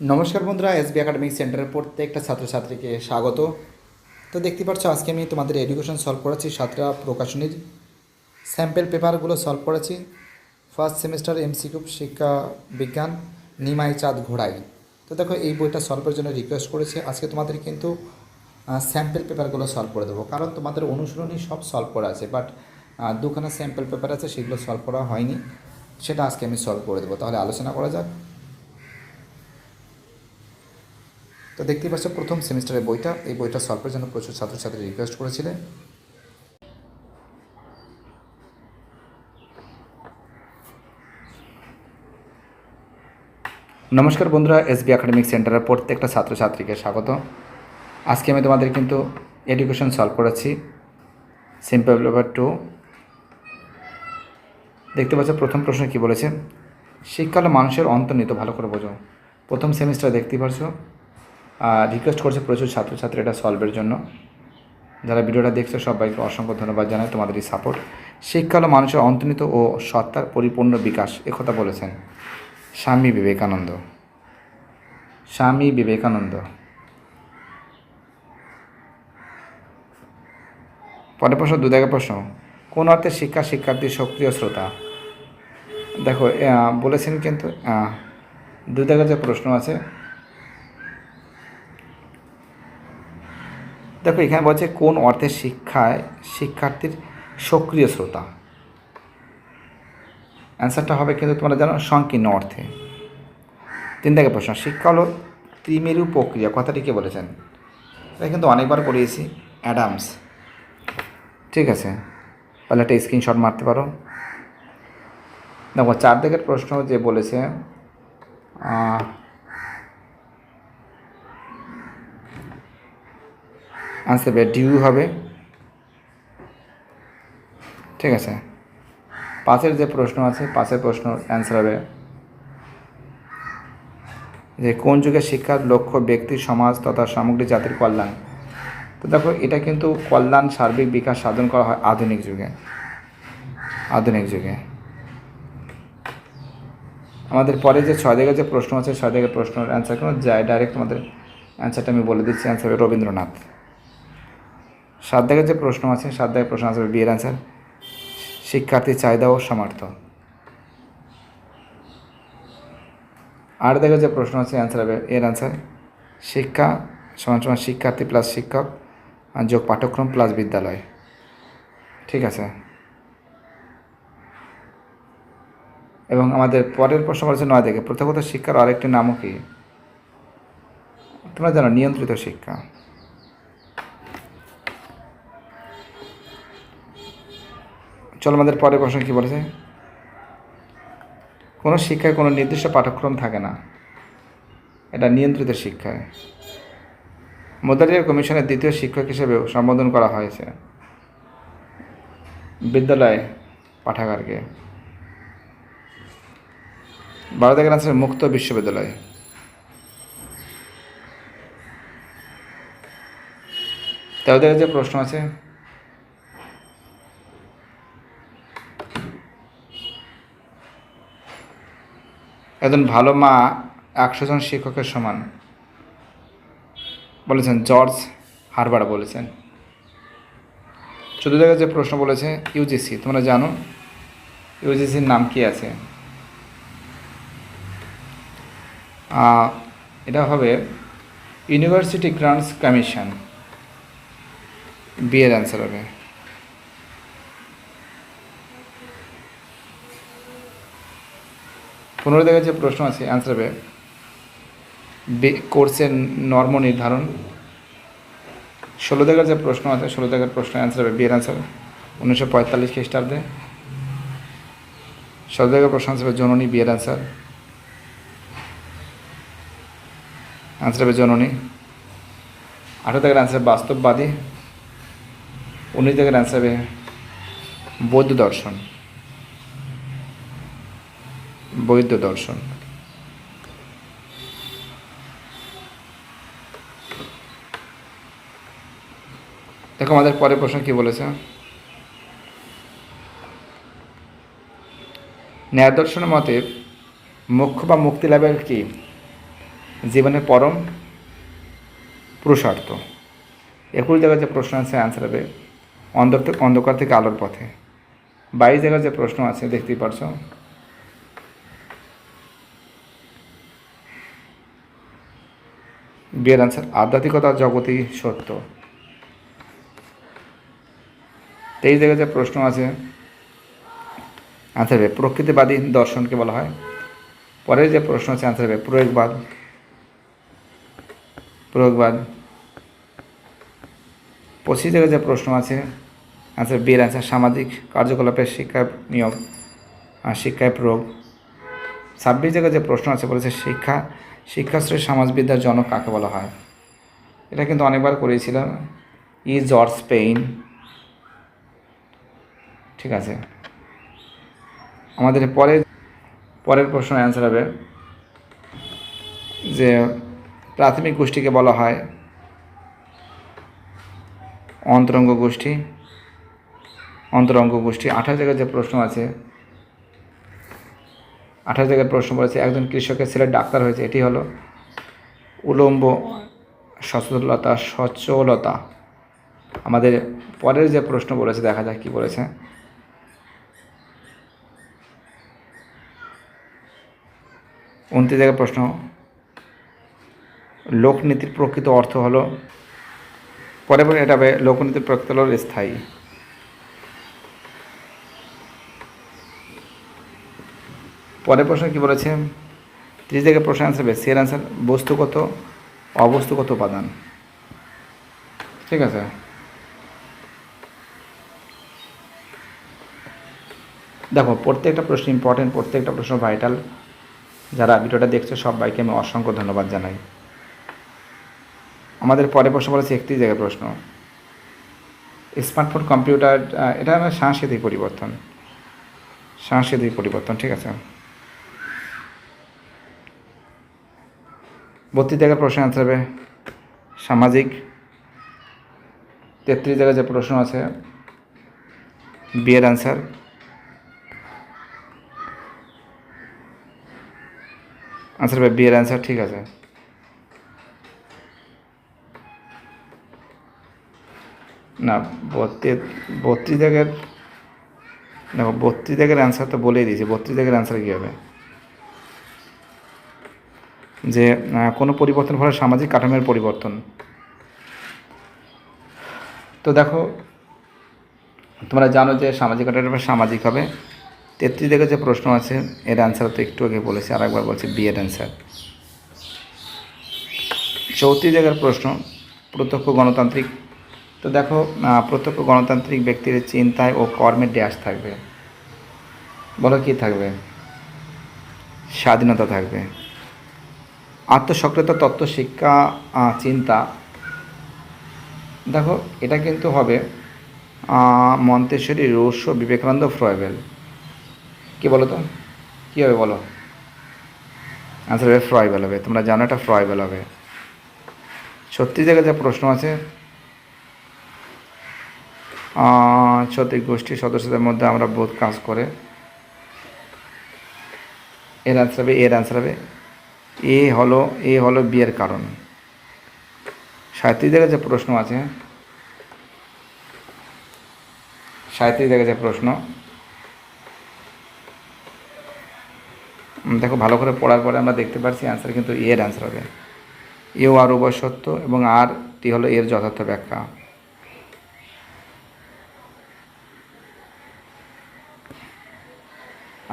নমস্কার বন্ধুরা SB academic সেন্টারের প্রত্যেকটা ছাত্রছাত্রীকে স্বাগত। তো দেখতে পাচ্ছ, আজকে আমি তোমাদের এডুকেশন সলভ করাচ্ছি সাতটা প্রকাশনীর। স্যাম্পেল পেপারগুলো সলভ করেছি ফার্স্ট সেমিস্টার এমসিকিউ শিক্ষা বিজ্ঞান, নিমাই চাঁদ ঘোড়াই। তো দেখো, এই বইটা সলভের জন্য রিকোয়েস্ট করেছে। আজকে তোমাদের কিন্তু স্যাম্পেল পেপারগুলো সলভ করে দেবো। কারণ তোমাদের অনুশীলনী সব সলভ করা আছে বাট দুখানা স্যাম্পেল পেপার আছে, সেগুলো সলভ করা হয়নি। সেটা আজকে আমি সলভ করে দেবো। তাহলে আলোচনা করা যাক। তো দেখতেই পাচ্ছ, প্রথম সেমিস্টারের বইটা। এই বইটা সলভের জন্য প্রচুর ছাত্রছাত্রী রিকোয়েস্ট করেছিলেন নমস্কার বন্ধুরা, এসবি একাডেমিক সেন্টারের প্রত্যেকটা ছাত্রছাত্রীকে স্বাগত। আজকে আমি তোমাদের কিন্তু এডুকেশন সলভ করেছি সিম্পল পেপার টু দেখতে পাচ্ছ, প্রথম প্রশ্ন কি বলেছে? শিক্ষা মানুষের অন্তর্নিহিত, ভালো করে বোঝো। প্রথম সেমিস্টার দেখতেই পারছ রিকোয়েস্ট করছে প্রচুর ছাত্রছাত্রী এটা সলভের জন্য। যারা ভিডিওটা দেখছ, সবাইকে অসংখ্য ধন্যবাদ জানাই তোমাদের এই সাপোর্ট শিক্ষা হলো মানুষের অন্তর্নিত ও সত্তার পরিপূর্ণ বিকাশ একথা বলেছেন স্বামী বিবেকানন্দ। স্বামী বিবেকানন্দ। পরের প্রশ্ন দু দেখা প্রশ্ন, কোন অর্থে শিক্ষা শিক্ষার্থীর সক্রিয় শ্রোতা? দেখো বলেছেন কিন্তু দু জায়গার যে প্রশ্ন আছে দেখো, এখানে বলছে কোন অর্থে শিক্ষায় শিক্ষার্থীর সক্রিয় শ্রোতা। অ্যান্সারটা হবে কিন্তু তোমরা জানো সংকীর্ণ অর্থে। তিন থেকে প্রশ্ন, শিক্ষা হলো ত্রিমেরু প্রক্রিয়া, কথাটি কে বলেছেন? এটা কিন্তু অনেকবার করিয়েছি, অ্যাডামস। ঠিক আছে, তাহলে একটা স্ক্রিনশট মারতে পারো। দেখো, চার দিকের প্রশ্ন যে বলেছে আনসার হবে ডিউ হবে। ঠিক আছে? পাঁচের যে প্রশ্ন আছে, পাঁচের প্রশ্ন অ্যান্সার হবে। যে কোন যুগে শিক্ষার লক্ষ্য, ব্যক্তি, সমাজ তথা সামগ্রিক জাতির কল্যাণ? তো দেখো, এটা কিন্তু কল্যাণ, সার্বিক বিকাশ সাধন করা হয় আধুনিক যুগে। আধুনিক যুগে। আমাদের পরে যে ছয় দিকের যে প্রশ্ন আছে, ছয় দিকের প্রশ্নের অ্যান্সার কোনো যায় ডাইরেক্ট আমাদের অ্যান্সারটা আমি বলে দিচ্ছি। অ্যান্সার হবে রবীন্দ্রনাথ। সাত দাগের যে প্রশ্ন আছে সাত দাগের প্রশ্ন আছে বিয়ের অ্যান্সার শিক্ষার্থীর চাহিদা ও সামর্থ্য। আট দাগের যে প্রশ্ন আছে অ্যান্সার হবে, এর অ্যান্সার শিক্ষা, সমান সমান শিক্ষার্থী প্লাস শিক্ষক যোগ পাঠ্যক্রম প্লাস বিদ্যালয়। ঠিক আছে। এবং আমাদের পরের প্রশ্ন বলেছে নয় থেকে। প্রথাগত শিক্ষার আরেকটি নামও কি? তোমরা জানো, নিয়ন্ত্রিত শিক্ষা। চলো আমাদের পরের প্রশ্ন কী বলেছে? কোনো শিক্ষায় কোনো নির্দিষ্ট পাঠ্যক্রম থাকে না। এটা নিয়ন্ত্রিত শিক্ষায়। মোদারিয়ার কমিশনের দ্বিতীয় শিক্ষক হিসেবে সম্বোধন করা হয়েছে। বিদ্যালয় পাঠাগারকে। ভারতের আছে মুক্ত বিশ্ববিদ্যালয়। থেকে যে প্রশ্ন আছে একজন ভালো মা একশো জন শিক্ষকের সমান। বলেছেন, জর্জ হারবার বলেছেন। চোদ্দ জায়গায় যে প্রশ্ন বলেছে ইউজিসি তোমরা জানো? ইউজিসির নাম কি আছে? এটা হবে ইউনিভার্সিটি গ্রান্টস কমিশন। বিয়ের অ্যান্সার হবে। পনেরো জায়গায় যে প্রশ্ন আছে অ্যান্সার হবে কোর্সের নর্ম নির্ধারণ। ষোলো জায়গার যে প্রশ্ন আছে ষোলো জায়গার প্রশ্ন অ্যান্সার হবে বিয়ের অ্যান্সার উনিশশো পঁয়তাল্লিশ খ্রিস্টাব্দে। ষোলো জায়গার প্রশ্ন অ্যান্সার হবে, জননী বিয়ের অ্যান্সার অ্যান্সার হবে, জননী। আঠারো জায়গার অ্যান্সার বাস্তববাদী। উনিশ জায়গার অ্যান্সার হবে, বৌদ্ধ দর্শন। বৈদ্য দর্শন। দেখো আমাদের পরের প্রশ্ন কি বলেছে? ন্যায় দর্শনের মতে মোক্ষ বা মুক্তি লাভের কি? জীবনের পরম পুরুষার্থ। একুশ জায়গায় যে প্রশ্ন আছে অ্যান্সার হবে অন্ধকার থেকে আলোর পথে। বাইশ জায়গায় যে প্রশ্ন আছে, দেখতেই পারছ। বিয়ের আনসার আধ্যাত্মিকতা জগতই সত্য। তেইশ জায়গায় যে প্রশ্ন আছে আনসার হবে প্রকৃতিবাদী দর্শনকে বলা হয়। পরের যে প্রশ্ন আছে আনসার হবে প্রয়োগবাদ। প্রয়োগবাদ। পঁচিশ জায়গায় যে প্রশ্ন আছে আনসার বিয়ের আনসার সামাজিক কার্যকলাপের শিক্ষা নিয়োগ আর শিক্ষায় প্রয়োগ। ছাব্বিশ জায়গায় যে প্রশ্ন আছে, বলেছে শিক্ষা শিক্ষাশ্রী সমাজবিদ্যার জনক কাকে বলা হয়? এটা কিন্তু অনেকবার করেছিলাম। ই জর্জ পেইন ঠিক আছে। আমাদের পরে পরের প্রশ্ন অ্যান্সার হবে যে প্রাথমিক গোষ্ঠীকে বলা হয় অন্তরঙ্গ গোষ্ঠী। অন্তরঙ্গ গোষ্ঠী। আঠাশ জায়গায় যে প্রশ্ন আছে আঠাশ জায়গায় প্রশ্ন বলেছে, একজন কৃষকের ছেলে ডাক্তার হয়েছে, এটি হলো উলম্ব সচলতা সচলতা। আমাদের পরের যে প্রশ্ন বলেছে, দেখা যাক কি বলেছে। উনত্রিশ জায়গায় প্রশ্ন, লোকনীতির প্রকৃত অর্থ হলো, পরে পরে এটা হবে, লোকনীতির প্রকৃত হলো স্থায়ী। পরের প্রশ্ন কি বলেছে? ত্রিশ জায়গায় প্রশ্ন অ্যান্সার হবে সের অ্যান্সার বস্তুগত অবস্তুগত উপাদান? ঠিক আছে। দেখো, প্রত্যেকটা প্রশ্ন ইম্পর্টেন্ট প্রত্যেকটা প্রশ্ন ভাইটাল যারা ভিডিওটা দেখছ, সবাইকে আমি অসংখ্য ধন্যবাদ জানাই। আমাদের পরে প্রশ্ন বলেছে একটি জায়গায় প্রশ্ন। স্মার্টফোন কম্পিউটার এটা আমার সাংস্কৃতিক পরিবর্তন। সাংস্কৃতিক পরিবর্তন, ঠিক আছে। বত্রিশ জায়গায় প্রশ্ন আনসার হবে। সামাজিক। তেত্রিশ জায়গায় যে প্রশ্ন আছে, বিয়ের অ্যান্সার আনসার হবে, বিয়ের অ্যান্সার ঠিক আছে। না, বত্রিশ বত্রিশ জায়গার দেখো, বত্রিশ জায়গার অ্যান্সার তো বলেই দিয়েছি। বত্রিশ জায়গার অ্যান্সার কী হবে? যে কোনো পরিবর্তন ফলে সামাজিক কাঠামোর পরিবর্তন। তো দেখো, তোমরা জানো যে সামাজিক কাঠামো সামাজিক হবে। তেত্রিশ জায়গায় যে প্রশ্ন আছে, এর অ্যান্সার তো একটু আগে বলেছি আর একবার বলছি বি এর অ্যান্সার চৌত্রিশ জায়গার প্রশ্ন, প্রত্যক্ষ গণতান্ত্রিক। তো দেখো প্রত্যক্ষ গণতান্ত্রিক ব্যক্তির চিন্তায় ও কর্মে ড্যাশ থাকবে। বলো কি থাকবে? স্বাধীনতা থাকবে। আত্মসক্রিয়তা, তত্ত্ব, শিক্ষা চিন্তা। দেখো, এটা কিন্তু হবে মন্তেশ্বরী ও বিবেকানন্দ, ফ্রয়েবেল। কি বলো তো? কী হবে বলো? আনসার হবে ফ্রয়েবেল হবে। তোমরা জানো এটা ফ্রয়েবেল হবে। ছত্রিশ জায়গায় যা প্রশ্ন আছে ছত্রিশ গোষ্ঠীর সদস্যদের মধ্যে আমরা বোধ কাজ করে। এর অ্যান্সার হবে, এর অ্যান্সার হবে। এ হলো এ হলো বিয়ের কারণ। সাঁত্রিশ জায়গায় যে প্রশ্ন আছে। সাঁত্রিশ জায়গায় যে প্রশ্ন দেখো, ভালো করে পড়ার পরে আমরা দেখতে পাচ্ছি অ্যান্সার কিন্তু এর অ্যান্সার হবে। এও আর সত্য এবং আর টি হলো এর যথার্থ ব্যাখ্যা।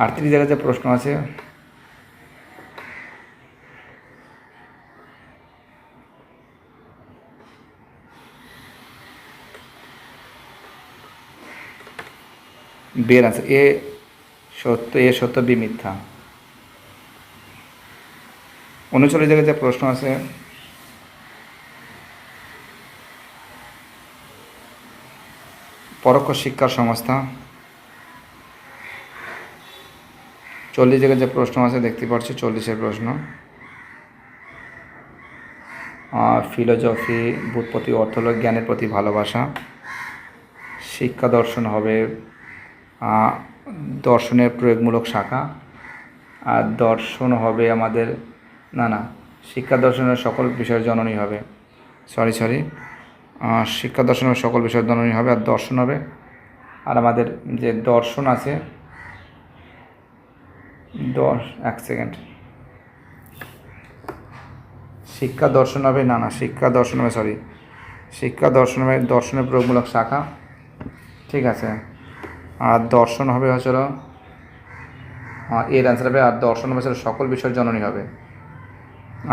আটত্রিশ জায়গায় যে প্রশ্ন আছে। বের আছে। এ সত্য এ সত্য বি মিথ্যা। জায়গায় যে প্রশ্ন আছে, পরোক্ষ শিক্ষার সংস্থা। চল্লিশ জায়গায় যে প্রশ্ন আছে, দেখতে পাচ্ছি চল্লিশের প্রশ্ন। ফিলোজফি, বুৎপত্তি অর্থলোক জ্ঞানের প্রতি ভালোবাসা। শিক্ষা দর্শন হবে দর্শনের প্রয়োগমূলক শাখা। আর দর্শন হবে আমাদের, না না, শিক্ষা দর্শনের সকল বিষয়ের জননী হবে। সরি সরি শিক্ষা দর্শনের সকল বিষয়ের জননী হবে আর দর্শন হবে। আর আমাদের যে দর্শন আছে দশ এক সেকেন্ড শিক্ষা দর্শন হবে, না না, শিক্ষা দর্শন হবে সরি শিক্ষা দর্শন হবে, দর্শনের প্রয়োগমূলক শাখা। ঠিক আছে। আর দর্শন হবে হচ্ছিল এর অ্যান্সার হবে, আর দর্শন হবে সকল বিষয়ের জননী হবে।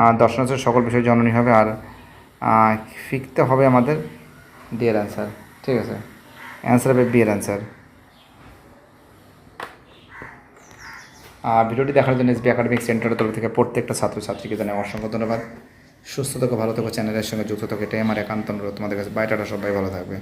আর দর্শন হচ্ছে সকল বিষয়ের জননী হবে, আর ফিকতে হবে আমাদের ডি এর অ্যান্সার ঠিক আছে? অ্যান্সার হবে বি এর অ্যান্সার ভিডিওটি দেখার জন্য এসবি একাডেমিক সেন্টারের তরফ থেকে প্রত্যেকটা ছাত্রছাত্রীকে জানাই অসংখ্য ধন্যবাদ। সুস্থ থাকো, ভালো থাকো, চ্যানেলের সঙ্গে যুক্ত থাকো, এটাই আমার একান্ত অনুরোধ। তোমাদের কাছে বাইটাটা সবাই ভালো থাকবে।